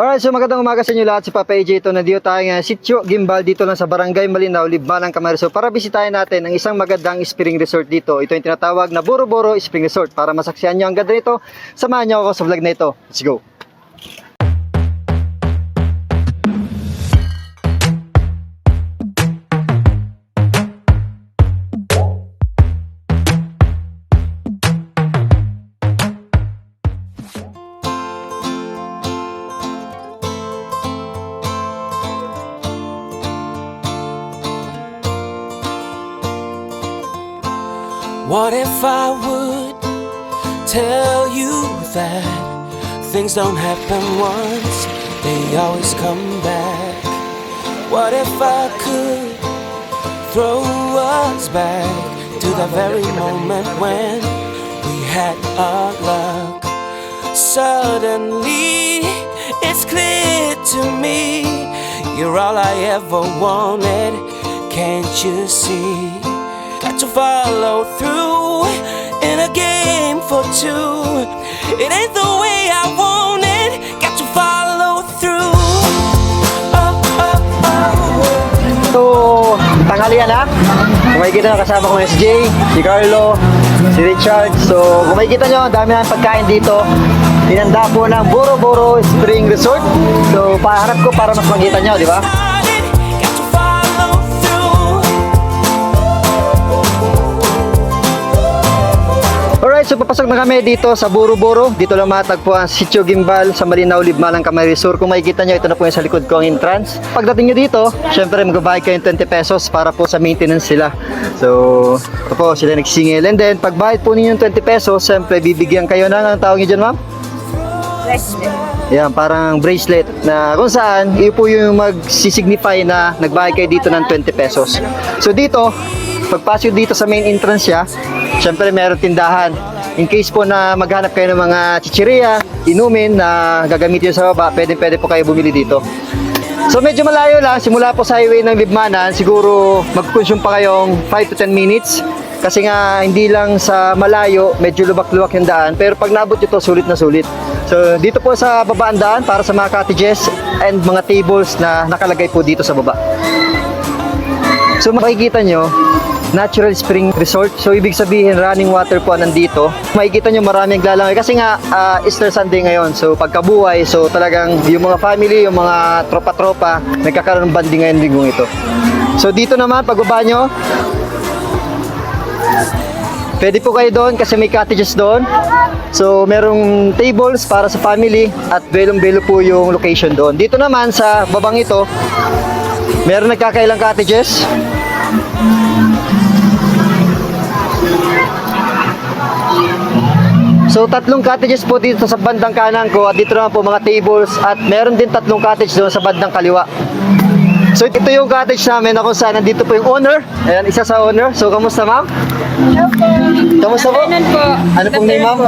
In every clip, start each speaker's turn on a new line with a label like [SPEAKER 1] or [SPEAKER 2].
[SPEAKER 1] Alright, so magandang umaga sa inyo lahat. Si Papa AJ ito. Nandito tayo ngayon. Sitio Gimbal dito lang sa Barangay Malinaw, Libmanang Camarines. para bisitahin natin ang isang magandang spring resort dito. Ito yung tinatawag na Boro Boro Spring Resort. Para masaksihan nyo ang ganda nito, samahan nyo ako sa vlog na ito. Let's go!
[SPEAKER 2] What if I would tell you that things don't happen once, they always come back? What if I could throw us back to the very moment when we had our luck? Suddenly, it's clear to me you're all I ever wanted. Can't you see? To follow through in a game for two. It ain't the way I want it. Got to follow through. Oh, oh, oh.
[SPEAKER 1] So, tanghalian na. Kung makikita nyo, kasama ko yung SJ, si Carlo, si Richard. So, kung makikita nyo, dami ng pagkain dito. Inanda po ng Boro Boro Spring Resort. So, paharap ko para mas makita nyo, di ba? Alright, so papasok na kami dito sa Boro. Dito lang matagpuan ang Sitio Gimbal sa Malinaw, Libmalang, Camay Resort. Kung makikita nyo, ito na po yung sa likod ko ang entrance. Pagdating nyo dito, syempre magbabayad kayo ng 20 pesos para po sa maintenance sila. So, ito po, sila nagsingil. And then, pagbayad po ninyo ng 20 pesos, syempre bibigyan kayo ng, anong tawag nyo dyan ma'am? Yan, parang bracelet na kung saan, iyo po yung magsisignify na nagbayad kayo dito ng 20 pesos. So dito, pagpasok dito sa main entrance siya, syempre meron tindahan. In case po na maghanap kayo ng mga chichiria, inumin na gagamitin sa baba, pwede pwede po kayo bumili dito. So medyo malayo lang, simula po sa highway ng Libmanan, siguro mag-consume pa kayong 5 to 10 minutes. Kasi nga hindi lang sa malayo, medyo lubak-lubak yung daan. Pero pag nabot ito, sulit na sulit. So dito po sa babaan daan para sa mga cottages and mga tables na nakalagay po dito sa baba. So makikita nyo, natural spring resort. So ibig sabihin running water po nandito. Makikita nyo maraming naglalangay kasi nga ah, Easter Sunday ngayon. So pagkabuhay, so talagang yung mga family, yung mga tropa-tropa, nagkakaroon ng banding ngayon linggong ito. So dito naman, pagbaba nyo, Pwede po kayo doon kasi may cottages doon. So, merong tables para sa family at belong-belo po yung location doon. Dito naman sa babang ito, meron nagkakailang cottages. So, tatlong cottages po dito sa bandang kanan ko at dito naman po mga tables at meron din tatlong cottage doon sa bandang kaliwa. So, ito yung cottage namin na kung saan nandito po yung owner. Ayan, isa sa owner. So, kamusta ma'am?
[SPEAKER 3] Hello po.
[SPEAKER 1] Kamusta po?
[SPEAKER 3] Afternoon po.
[SPEAKER 1] Ano pong name, ma'am?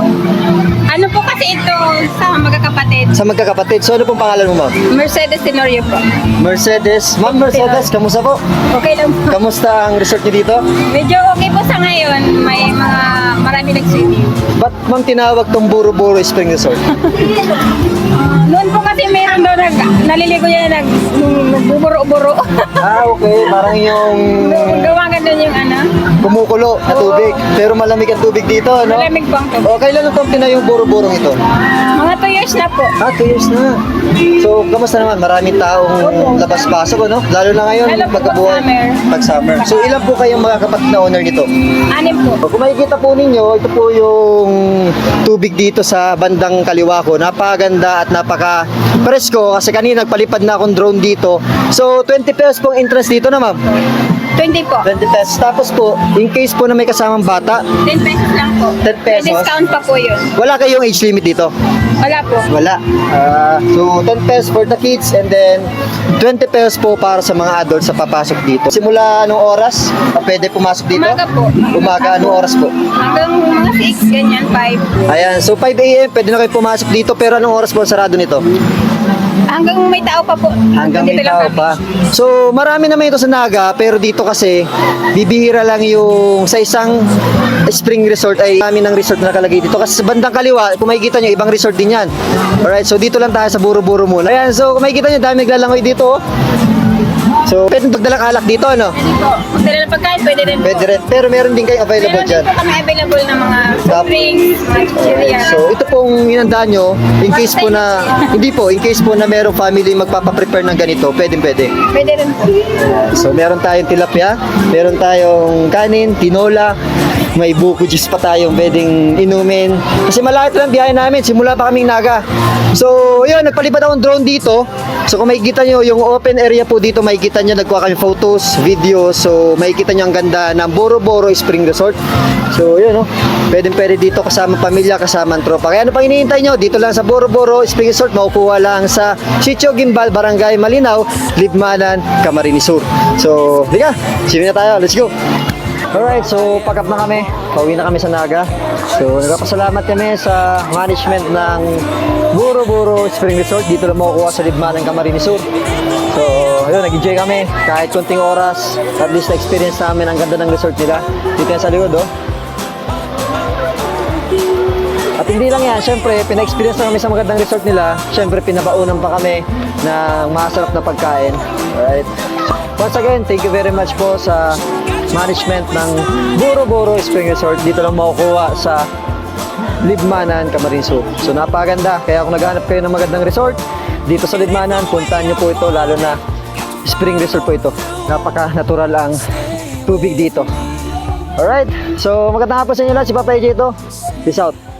[SPEAKER 3] Ano po kasi ito sa magkakapatid?
[SPEAKER 1] Sa magkakapatid. So, ano pong pangalan mo, ma'am?
[SPEAKER 3] Mercedes Tenorio po.
[SPEAKER 1] Mercedes. Ma'am Mercedes, kamusta po?
[SPEAKER 3] Okay lang po.
[SPEAKER 1] Kamusta ang resort niyo dito?
[SPEAKER 3] Medyo okay po sa ngayon. May mga marami nag-swimming.
[SPEAKER 1] Ba't ma'am tinawag tong Buro-Buro Spring Resort?
[SPEAKER 3] Noon po kasi meron daw nag, naliligo niya nag, nagbuburo-buro.
[SPEAKER 1] ah, okay. Parang yung
[SPEAKER 3] Gawa ganun yung ano.
[SPEAKER 1] kumukulo na tubig. Pero malamig ang tubig dito, no?
[SPEAKER 3] Malamig po ang tubig.
[SPEAKER 1] O, kailan itong tinayong Buro-Burong ito?
[SPEAKER 3] Mga 2 years na po.
[SPEAKER 1] Ah, 2 years na. So, kamusta naman? Maraming taong labas-pasok, ano? Lalo na ngayon,
[SPEAKER 3] Lalo po
[SPEAKER 1] pagkabuhay.
[SPEAKER 3] pag summer.
[SPEAKER 1] Pag summer. So, ilan po kayong mga kapatid na owner nito?
[SPEAKER 3] Anim po.
[SPEAKER 1] Kung makikita po ninyo, ito po yung tubig dito sa bandang kaliwa ko. Napakaganda at napaka presko kasi kanina nagpalipad na akong drone dito. So 20 pesos pong interest dito na ma'am.
[SPEAKER 3] 20 po.
[SPEAKER 1] 20 pesos. Tapos po, in case po na may kasamang bata,
[SPEAKER 3] 10 pesos lang po.
[SPEAKER 1] 10 pesos?
[SPEAKER 3] May discount pa po yun.
[SPEAKER 1] wala kayong age limit dito.
[SPEAKER 3] Wala po.
[SPEAKER 1] Wala. Ah, so 10 pesos for the kids and then 20 pesos po para sa mga adults sa papasok dito. Simula anong oras? Pwede pumasok dito?
[SPEAKER 3] Umaga po.
[SPEAKER 1] Umaga, anong oras po?
[SPEAKER 3] Hanggang mga 6, ganyan, 5.
[SPEAKER 1] Ayan, so 5 a.m. pwede na kayo pumasok dito pero anong oras po sarado nito?
[SPEAKER 3] Hanggang may tao pa po.
[SPEAKER 1] Hanggang may tao pa. So, marami naman ito sa Naga, pero dito kasi, bibihira lang yung sa isang spring resort ay kami ng resort na nakalagay dito. Kasi sa bandang kaliwa, kung makikita nyo, ibang resort din yan. Alright, so dito lang tayo sa Buro-Buro muna. Ayan, so kung makikita nyo, dami naglalangoy dito. So, pwede pagdalang alak dito, ano?
[SPEAKER 3] Po, Magdala ng pagkain, pwede rin po.
[SPEAKER 1] Pwede rin. Pero meron din kayo available
[SPEAKER 3] Meron
[SPEAKER 1] dyan.
[SPEAKER 3] din po kami available ng mga
[SPEAKER 1] Tap-
[SPEAKER 3] soft drinks, mga chichirya.
[SPEAKER 1] So, ito pong inandaan nyo, in case po na, hindi po, in case po na merong family magpapaprepare ng ganito, pwede pwede.
[SPEAKER 3] Pwede rin po.
[SPEAKER 1] So, meron tayong tilapia, meron tayong kanin, tinola, may buko juice pa tayong pwedeng inumin. Kasi malapit lang biyahe namin, simula pa kaming naga. So, yun, nagpalipad akong drone dito. So, kung makikita nyo, yung open area po dito, makikita nyo, nagkuha kami photos, videos. So, makikita nyo ang ganda ng Boro Boro Spring Resort. So, yun, no? Pwede pwede dito kasama pamilya, kasama ang tropa. Kaya ano pang hinihintay nyo? Dito lang sa Boro Boro Spring Resort, makukuha lang sa Sitio Gimbal, Barangay Malinaw, Libmanan, Camarines Sur. So, di ka, sino na tayo? Let's go! Alright, so pack up na kami. Pauwi na kami sa Naga. So, nagpapasalamat kami sa management ng Buro Buro Spring Resort. Dito lang makukuha sa Libmanan, Camarines Sur. So, ayun, nag-enjoy kami. Kahit konting oras, at least na-experience namin ang ganda ng resort nila. Dito sa likod, oh. At hindi lang yan, syempre, pina-experience na kami sa magandang resort nila. Syempre, pinabaunan pa kami ng masarap na pagkain. Alright. Once again, thank you very much po sa management ng Buro Spring Resort. Dito lang makukuha sa Libmanan, Camarines Sur. So, napaganda. Kaya kung naghanap kayo ng magandang resort, dito sa Libmanan, puntahan nyo po ito, lalo na spring resort po ito. Napaka-natural ang tubig dito. Alright, so magandang hapon sa inyo lahat. Si Papa AJ ito. Peace out.